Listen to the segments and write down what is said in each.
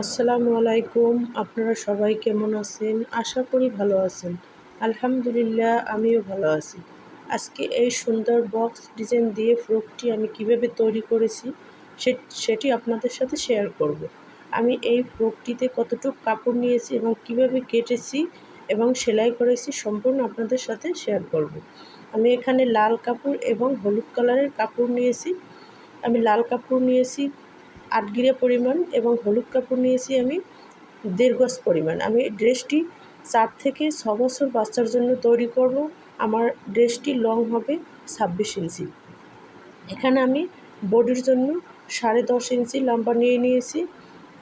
আসসালামু আলাইকুম। আপনারা সবাই কেমন আছেন? আশা করি ভালো আছেন। আলহামদুলিল্লাহ, আমিও ভালো আছি। আজকে এই সুন্দর বক্স ডিজাইন দিয়ে ফ্রকটি আমি কীভাবে তৈরি করেছি সেটি আপনাদের সাথে শেয়ার করব। আমি এই ফ্রকটিতে কতটুকু কাপড় নিয়েছি এবং কীভাবে কেটেছি এবং সেলাই করেছি সম্পূর্ণ আপনাদের সাথে শেয়ার করব। আমি এখানে লাল কাপড় এবং হলুদ কালারের কাপড় নিয়েছি। আমি লাল কাপড় নিয়েছি আট গিরে পরিমাণ এবং হলুদ কাপড় নিয়েছি আমি দেড় গজ পরিমাণ। আমি ড্রেসটি চার থেকে ছ বছর বাচ্চার জন্য তৈরি করব। আমার ড্রেসটি লং হবে ছাব্বিশ ইঞ্চি। এখানে আমি বডির জন্য সাড়ে দশ ইঞ্চি লম্বা নিয়ে নিয়েছি।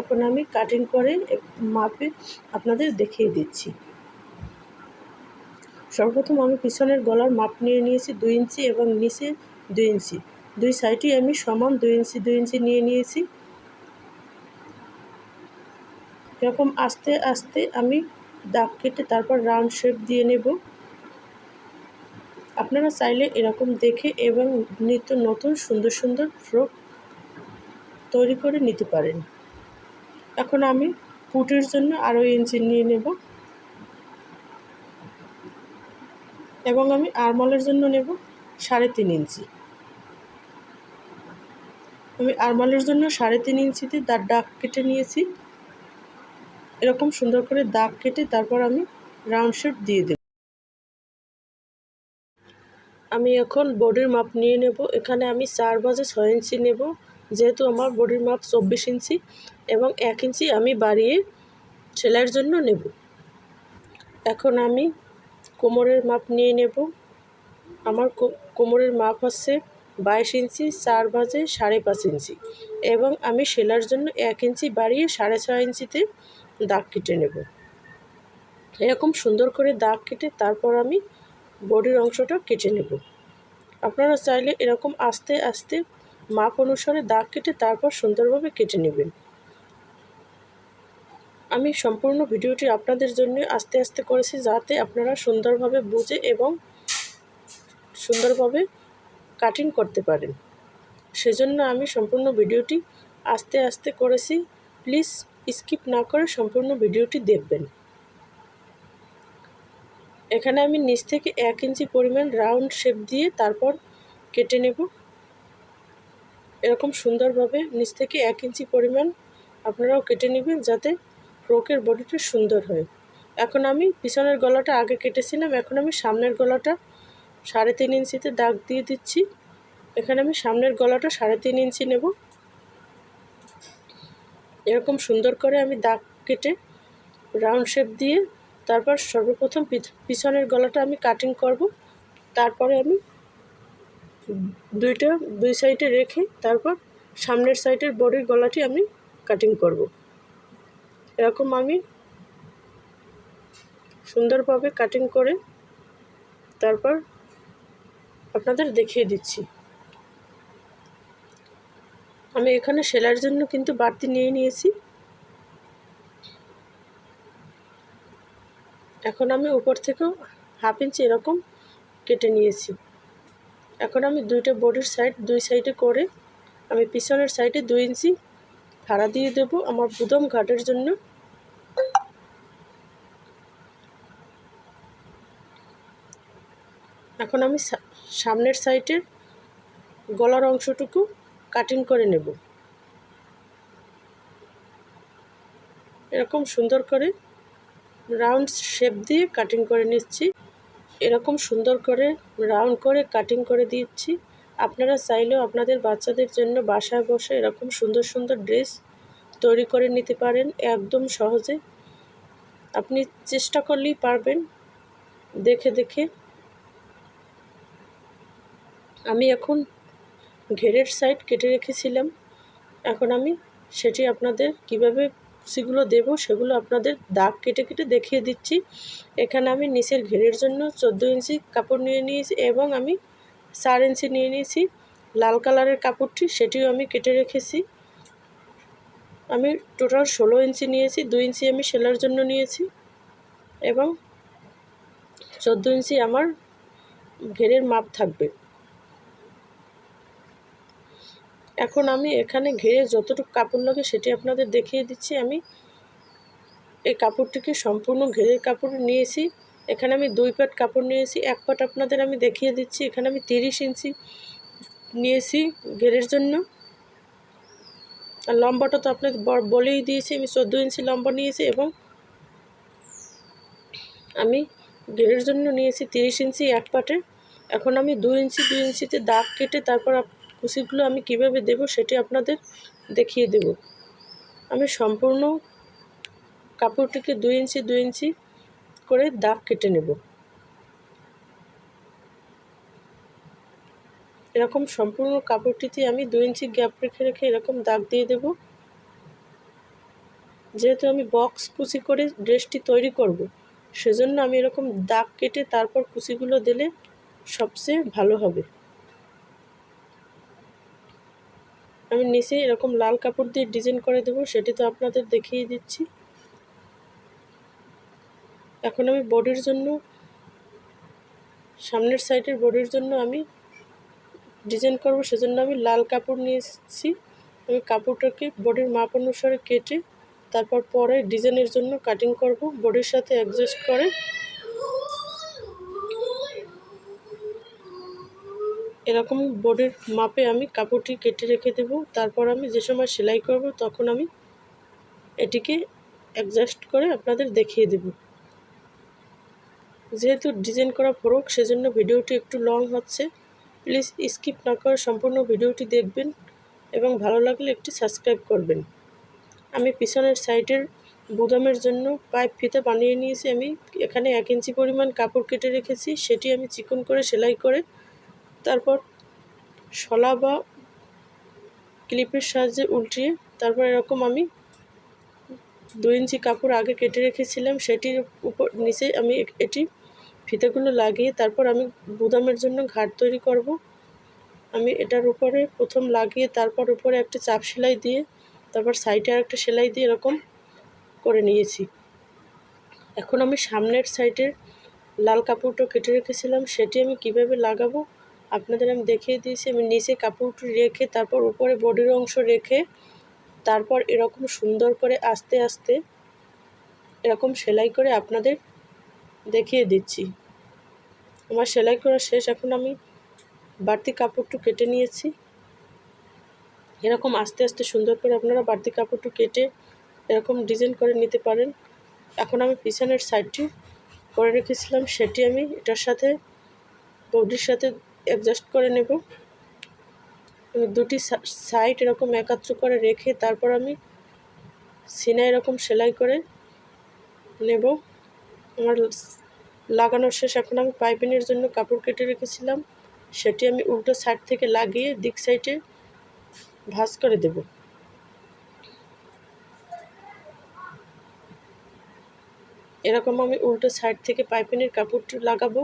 এখন আমি কাটিং করে মাপে আপনাদের দেখিয়ে দিচ্ছি। সর্বপ্রথম আমি পিছনের গলার মাপ নিয়ে নিয়েছি দুই ইঞ্চি এবং নিচে দুই ইঞ্চি। দুই সাইডই আমি সমান দুই ইঞ্চি দুই ইঞ্চি নিয়ে নিয়েছি। এরকম আস্তে আস্তে আমি দাগ কেটে তারপর রাউন্ড শেপ দিয়ে নেব। আপনারা চাইলে এরকম দেখে এবং নিত্য নতুন সুন্দর সুন্দর ফ্রক তৈরি করে নিতে পারেন। এখন আমি পুটির জন্য আরও ইঞ্চি নিয়ে নেব। এবং আমি আরমলের জন্য নেব সাড়ে তিন ইঞ্চি। আমি আরমলের জন্য সাড়ে তিন ইঞ্চিতে তার ডাক কেটে নিয়েছি। এরকম সুন্দর করে দাগ কেটে তারপর আমি রাউন্ড শেপ দিয়ে দেব। আমি এখন বডির মাপ নিয়ে নেব। এখানে আমি চার বাজে ছয় ইঞ্চি নেব, যেহেতু আমার বডির মাপ চব্বিশ ইঞ্চি এবং এক ইঞ্চি আমি বাড়িয়ে সেলাইয়ের জন্য নেব। এখন আমি কোমরের মাপ নিয়ে নেব। আমার কোমরের মাপ হচ্ছে বাইশ ইঞ্চি, চার বাজে সাড়ে পাঁচ ইঞ্চি এবং আমি সেলার জন্য এক ইঞ্চি বাড়িয়ে সাড়ে ছয় ইঞ্চিতে দাগ কেটে নেব। এরকম সুন্দর করে দাগ কেটে তারপর আমি বডির অংশটা কেটে নেব। আপনারা চাইলে এরকম আস্তে আস্তে মাপ অনুসারে দাগ কেটে তারপর সুন্দরভাবে কেটে নেবেন। আমি সম্পূর্ণ ভিডিওটি আপনাদের জন্য আস্তে আস্তে করেছি যাতে আপনারা সুন্দরভাবে বুঝে এবং সুন্দরভাবে কাটিং করতে পারেন। সেজন্য আমি সম্পূর্ণ ভিডিওটি আস্তে আস্তে করেছি। প্লিজ স্কিপ না করে সম্পূর্ণ ভিডিওটি দেখবেন। এখানে আমি নিচ থেকে এক ইঞ্চি পরিমাণ রাউন্ড শেপ দিয়ে তারপর কেটে নেব। এরকম সুন্দরভাবে নিচ থেকে এক ইঞ্চি পরিমাণ আপনারাও কেটে নেবেন যাতে ফ্রকের বডিটা সুন্দর হয়। এখন আমি পিছনের গলাটা আগে কেটেছিলাম, এখন আমি সামনের গলাটা সাড়ে তিন ইঞ্চিতে দাগ দিয়ে দিচ্ছি। এখানে আমি সামনের গলাটা সাড়ে তিন ইঞ্চি নেব। এরকম সুন্দর করে আমি দাগ কেটে রাউন্ড শেপ দিয়ে তারপর সর্বপ্রথম পিছনের গলাটা আমি কাটিং করব। তারপরে আমি দুইটা, দুই সাইডে রেখে তারপর সামনের সাইডের বডির গলাটি আমি কাটিং করব। এরকম আমি সুন্দরভাবে কাটিং করে তারপর আপনাদের দেখিয়ে দিচ্ছি। আমি এখানে সেলার জন্য কিন্তু বাড়তি নিয়ে নিয়েছি। এখন আমি উপর থেকেও হাফ ইঞ্চি এরকম কেটে নিয়েছি। এখন আমি দুইটা বডির সাইড, দুই সাইডে করে আমি পিছনের সাইডে দুই ইঞ্চি ভাড়া দিয়ে দেব আমার বুদম ঘাটের জন্য। এখন আমি সামনের সাইডের গলার অংশটুকু কাটিং করে নেব। এরকম সুন্দর করে রাউন্ড শেপ দিয়ে কাটিং করে নিচ্ছি। এরকম সুন্দর করে রাউন্ড করে কাটিং করে দিচ্ছি। আপনারা চাইলেও আপনাদের বাচ্চাদের জন্য বাসায় বসে এরকম সুন্দর সুন্দর ড্রেস তৈরি করে নিতে পারেন একদম সহজে। আপনি চেষ্টা করলেই পারবেন। দেখে দেখে। আমি এখন ঘেরের সাইড কেটে রেখেছিলাম। এখন আমি সেটি আপনাদের কীভাবে সেগুলো দেব সেগুলো আপনাদের দাগ কেটে কেটে দেখিয়ে দিচ্ছি। এখানে আমি নিচের ঘেরের জন্য চোদ্দ ইঞ্চি কাপড় নিয়ে নিয়েছি এবং আমি চার ইঞ্চি নিয়ে নিয়েছি লাল কালারের কাপড়টি, সেটিও আমি কেটে রেখেছি। আমি টোটাল ষোলো ইঞ্চি নিয়েছি, দুই ইঞ্চি আমি সেলার জন্য নিয়েছি এবং চোদ্দ ইঞ্চি আমার ঘেরের মাপ থাকবে। এখন আমি এখানে ঘিরে যতটুকু কাপড় লাগে সেটি আপনাদের দেখিয়ে দিচ্ছি। আমি এই কাপড়টিকে সম্পূর্ণ ঘেরের কাপড় নিয়েছি। এখানে আমি দুই পাট কাপড় নিয়েছি। এক পাট আপনাদের আমি দেখিয়ে দিচ্ছি। এখানে আমি তিরিশ ইঞ্চি নিয়েছি ঘেরের জন্য। আর লম্বাটা তো আপনাদের বলেই দিয়েছি। আমি চোদ্দ ইঞ্চি লম্বা নিয়েছি এবং আমি ঘেরের জন্য নিয়েছি তিরিশ ইঞ্চি এক পাটে। এখন আমি দু ইঞ্চি দু ইঞ্চিতে দাগ কেটে তারপর কুচিগুলো আমি কীভাবে দেব সেটি আপনাদের দেখিয়ে দেব। আমি সম্পূর্ণ কাপড়টিকে দুই ইঞ্চি দুই ইঞ্চি করে দাগ কেটে নেব। এরকম সম্পূর্ণ কাপড়টিতে আমি দুই ইঞ্চি গ্যাপ রেখে রেখে এরকম দাগ দিয়ে দেব। যেহেতু আমি বক্স কুচি করে ড্রেসটি তৈরি করব, সেজন্য আমি এরকম দাগ কেটে তারপর কুচিগুলো দিলে সবচেয়ে ভালো হবে। আমি নিচে এরকম লাল কাপড় দিয়ে ডিজাইন করে দেবো, সেটি তো আপনাদের দেখিয়ে দিচ্ছি। এখন আমি বডির জন্য, সামনের সাইডের বডির জন্য আমি ডিজাইন করব, সেজন্য আমি লাল কাপড় নিয়েছি। আমি কাপড়টাকে বডির মাপ অনুসারে কেটে, তারপর পরে ডিজাইনের জন্য কাটিং করব বডির সাথে অ্যাডজাস্ট করে। এরকম বোর্ডের মাপে আমি কাপড়টি কেটে রেখে দেব। তারপর আমি যে সময় সেলাই করব, তখন আমি এটিকে অ্যাডজাস্ট করে আপনাদের দেখিয়ে দেব। যেহেতু ডিজাইন করা ফ্রক, সেজন্য ভিডিওটি একটু লং হচ্ছে। প্লিজ স্কিপ না করে সম্পূর্ণ ভিডিওটি দেখবেন এবং ভালো লাগলে একটি সাবস্ক্রাইব করবেন। আমি পিছনের সাইডের বুদামের জন্য পাইপ ফিতে বানিয়ে নিয়েছি। আমি এখানে এক ইঞ্চি পরিমাণ কাপড় কেটে রেখেছি। সেটি আমি চিকন করে সেলাই করে তারপর শলা বা ক্লিপের সাহায্যে উল্টিয়ে তারপর এরকম আমি দু ইঞ্চি কাপড় আগে কেটে রেখেছিলাম, সেটির উপর নিচে আমি এটি ফিতেগুলো লাগিয়ে তারপর আমি বুদামের জন্য ঘাট তৈরি করব। আমি এটার উপরে প্রথম লাগিয়ে তারপর উপরে একটা চাপ সেলাই দিয়ে, তারপর সাইডে আর একটা সেলাই দিয়ে এরকম করে নিয়েছি। এখন আমি সামনের সাইডের লাল কাপড়টা কেটে রেখেছিলাম, সেটি আমি কীভাবে লাগাবো আপনাদের আমি দেখিয়ে দিয়েছি, আমি নিচে কাপড়টি রেখে, তারপর উপরে বডির অংশ রেখে, তারপর এরকম সুন্দর করে আস্তে আস্তে এরকম সেলাই করে আপনাদের দেখিয়ে দিচ্ছি। আমার সেলাই করা শেষ, এখন আমি বাড়তি কাপড়টু কেটে নিয়েছি। এরকম আস্তে আস্তে সুন্দর করে আপনারা বাড়তি কাপড়টু কেটে এরকম ডিজাইন করে নিতে পারেন। এখন আমি পিছনের সাইডটি করে রেখেছিলাম, সেটি আমি এটার সাথে, বডির সাথে অ্যাডজাস্ট করে নেব। দুটি সাইড এরকম একাত্র করে রেখে তারপর আমি সিনা এরকম সেলাই করে নেব। আমার লাগানোর শেষ, এখন আমি পাইপিনের জন্য কাপড় কেটে রেখেছিলাম। সেটি আমি উল্টো সাইড থেকে লাগিয়ে দিক সাইডে ভাজ করে দেব। এরকম আমি উল্টো সাইড থেকে পাইপিনের কাপড়টি লাগাবো।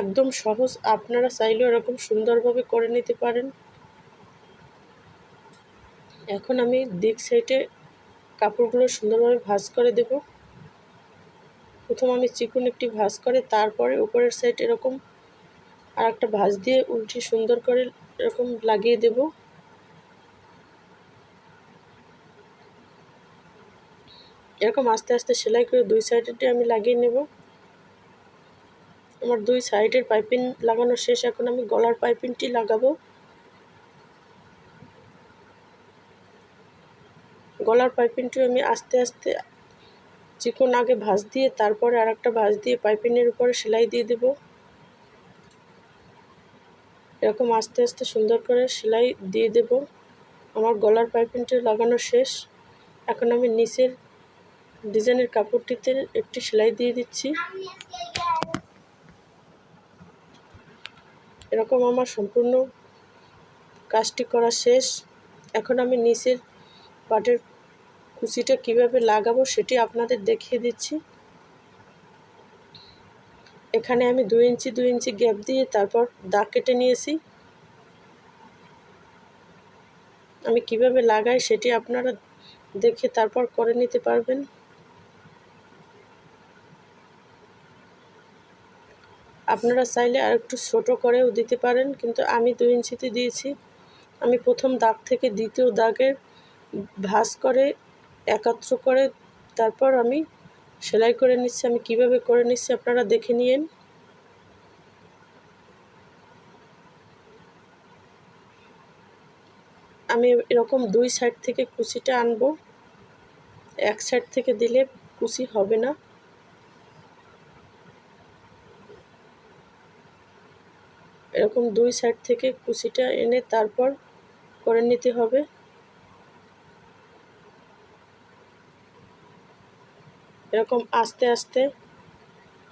একদম সহজ। আপনারা চাইলেও এরকম সুন্দরভাবে করে নিতে পারেন। এখন আমি দিক সাইডে কাপড়গুলো সুন্দরভাবে ভাজ করে দেব। প্রথম আমি চিকুন একটি ভাজ করে তারপরে উপরের সাইড এরকম আর একটা ভাজ দিয়ে উল্টি সুন্দর করে এরকম লাগিয়ে দেব। এরকম আস্তে আস্তে সেলাই করে দুই সাইডে আমি লাগিয়ে নেব। আমার দুই সাইডের পাইপিং লাগানো শেষ, এখন আমি গলার পাইপিংটি লাগাবো। গলার পাইপিংটি আমি আস্তে আস্তে চিকন আগে ভাঁজ দিয়ে, তারপরে আর একটা ভাঁজ দিয়ে পাইপিংয়ের উপরে সেলাই দিয়ে দেব। এরকম আস্তে আস্তে সুন্দর করে সেলাই দিয়ে দেব। আমার গলার পাইপিংটি লাগানো শেষ। এখন আমি নিচের ডিজাইনের কাপড়টিতে একটি সেলাই দিয়ে দিচ্ছি। এরকম আমার সম্পূর্ণ কাজটি করা শেষ। এখন আমি নিচের পাটের কুচিটা কীভাবে লাগাবো সেটি আপনাদের দেখিয়ে দিচ্ছি। এখানে আমি দুই ইঞ্চি দুই ইঞ্চি গ্যাপ দিয়ে তারপর দাগ কেটে নিয়েছি। আমি কীভাবে লাগাই সেটি আপনারা দেখে তারপর করে নিতে পারবেন। আপনারা চাইলে আর একটু ছোটো করেও দিতে পারেন, কিন্তু আমি দুই ইঞ্চিতে দিয়েছি। আমি প্রথম দাগ থেকে দ্বিতীয় দাগের ভাঁজ করে, একাত্র করে তারপর আমি সেলাই করে নিচ্ছি। আমি কীভাবে করে নিচ্ছি আপনারা দেখে নিন আমি এরকম দুই সাইড থেকে কুচিটা আনব। এক সাইড থেকে দিলে কুচি হবে না। এরকম দুই সাইড থেকে কুচিটা এনে তারপর করে নিতে হবে। এরকম আস্তে আস্তে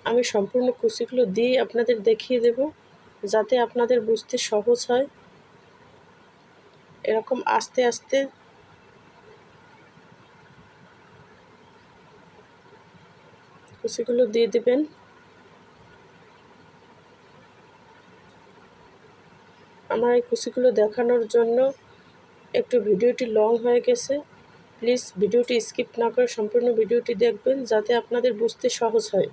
আমি সম্পূর্ণ কুচিগুলো দিয়ে আপনাদের দেখিয়ে দেব, যাতে আপনাদের বুঝতে সহজ হয়। এরকম আস্তে আস্তে কুচিগুলো দিয়ে দিবেন। আমার এই কুচিগুলো দেখানোর জন্য একটু ভিডিওটি লং হয়ে গেছে। প্লিজ ভিডিওটি স্কিপ না করে সম্পূর্ণ ভিডিওটি দেখবেন যাতে আপনাদের বুঝতে সহজ হয়।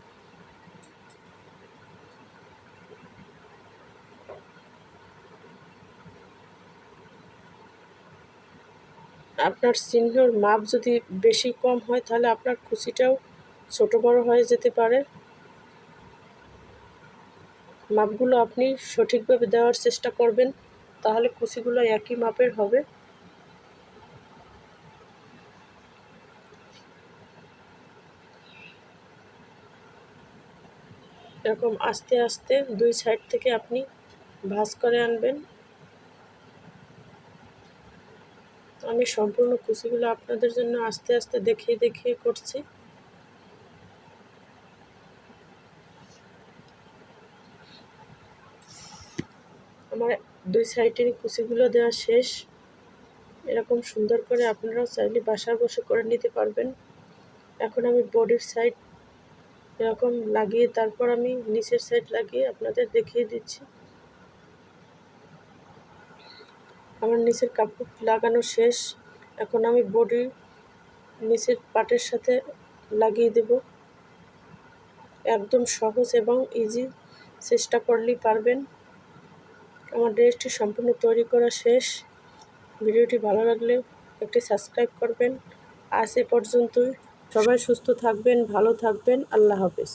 আপনার চিহ্নর মাপ যদি বেশি কম হয়, তাহলে আপনার কুচিটাও ছোট বড় হয়ে যেতে পারে। মাপগুলো আপনি সঠিকভাবে দেওয়ার চেষ্টা করবেন, তাহলে কুচিগুলো একই মাপের হবে। এরকম আস্তে আস্তে দুই সাইড থেকে আপনি ভাজ করে আনবেন। আমি সম্পূর্ণ কুচিগুলো আপনাদের জন্য আস্তে আস্তে দেখিয়ে দেখিয়ে করছি। আমার দুই সাইডের কুচিগুলো দেওয়া শেষ। এরকম সুন্দর করে আপনারাও চাইলে বাসায় বসে করে নিতে পারবেন। এখন আমি বডির সাইড এরকম লাগিয়ে তারপর আমি নিচের সাইড লাগিয়ে আপনাদের দেখিয়ে দিচ্ছি। আমার নিচের কাপড় লাগানো শেষ। এখন আমি বডি নিচের পাটের সাথে লাগিয়ে দেব। একদম সহজ এবং ইজি চেষ্টা করলেই পারবেন। আমার ড্রেসটি সম্পূর্ণ তৈরি করা শেষ। ভিডিওটি ভালো লাগলে একটি সাবস্ক্রাইব করবেন। আজ এ পর্যন্তই। সবাই সুস্থ থাকবেন, ভালো থাকবেন। আল্লাহ হাফেজ।